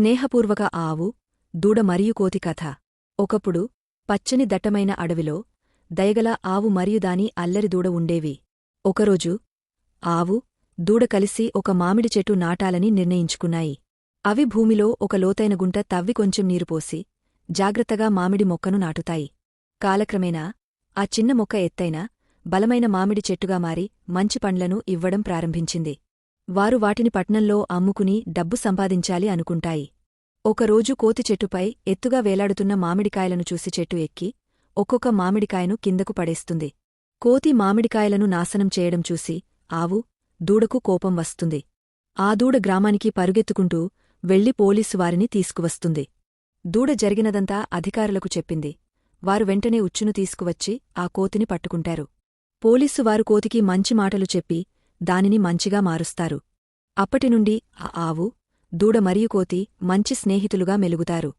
స్నేహపూర్వక ఆవు దూడ మరియు కోతి కథ. ఒకప్పుడు పచ్చని దట్టమైన అడవిలో దయగల ఆవు మరియు దాని అల్లరి దూడ ఉండేవి. ఒకరోజు ఆవు దూడ కలిసి ఒక మామిడి చెట్టు నాటాలని నిర్ణయించుకున్నాయి. అవి భూమిలో ఒక లోతైన గుంట తవ్వి కొంచెం నీరు పోసి జాగ్రత్తగా మామిడి మొక్కను నాటుతాయి. కాలక్రమేణా ఆ చిన్న మొక్క ఎత్తైన బలమైన మామిడి చెట్టుగా మారి మంచి పండ్లను ఇవ్వడం ప్రారంభించింది. వారు వాటిని పట్నంలో అమ్ముకుని డబ్బు సంపాదించాలి అనుకుంటాయి. ఒకరోజు కోతి చెట్టుపై ఎత్తుగా వేలాడుతున్న మామిడికాయలను చూసి చెట్టు ఎక్కి ఒక్కొక్క మామిడికాయను కిందకు పడేస్తుంది. కోతి మామిడికాయలను నాశనం చేయడం చూసి ఆవు దూడకు కోపం వస్తుంది. ఆ దూడ గ్రామానికి పరుగెత్తుకుంటూ వెళ్ళి పోలీసు వారిని తీసుకువస్తుంది. దూడ జరిగినదంతా అధికారులకు చెప్పింది. వారు వెంటనే ఉచ్చును తీసుకువచ్చి ఆ కోతిని పట్టుకుంటారు. పోలీసు వారు కోతికి మంచి మాటలు చెప్పి దానిని మంచిగా మారుస్తారు. అప్పటినుండి ఆ ఆవు దూడ మరియు కోతి మంచి స్నేహితులుగా మెలుగుతారు.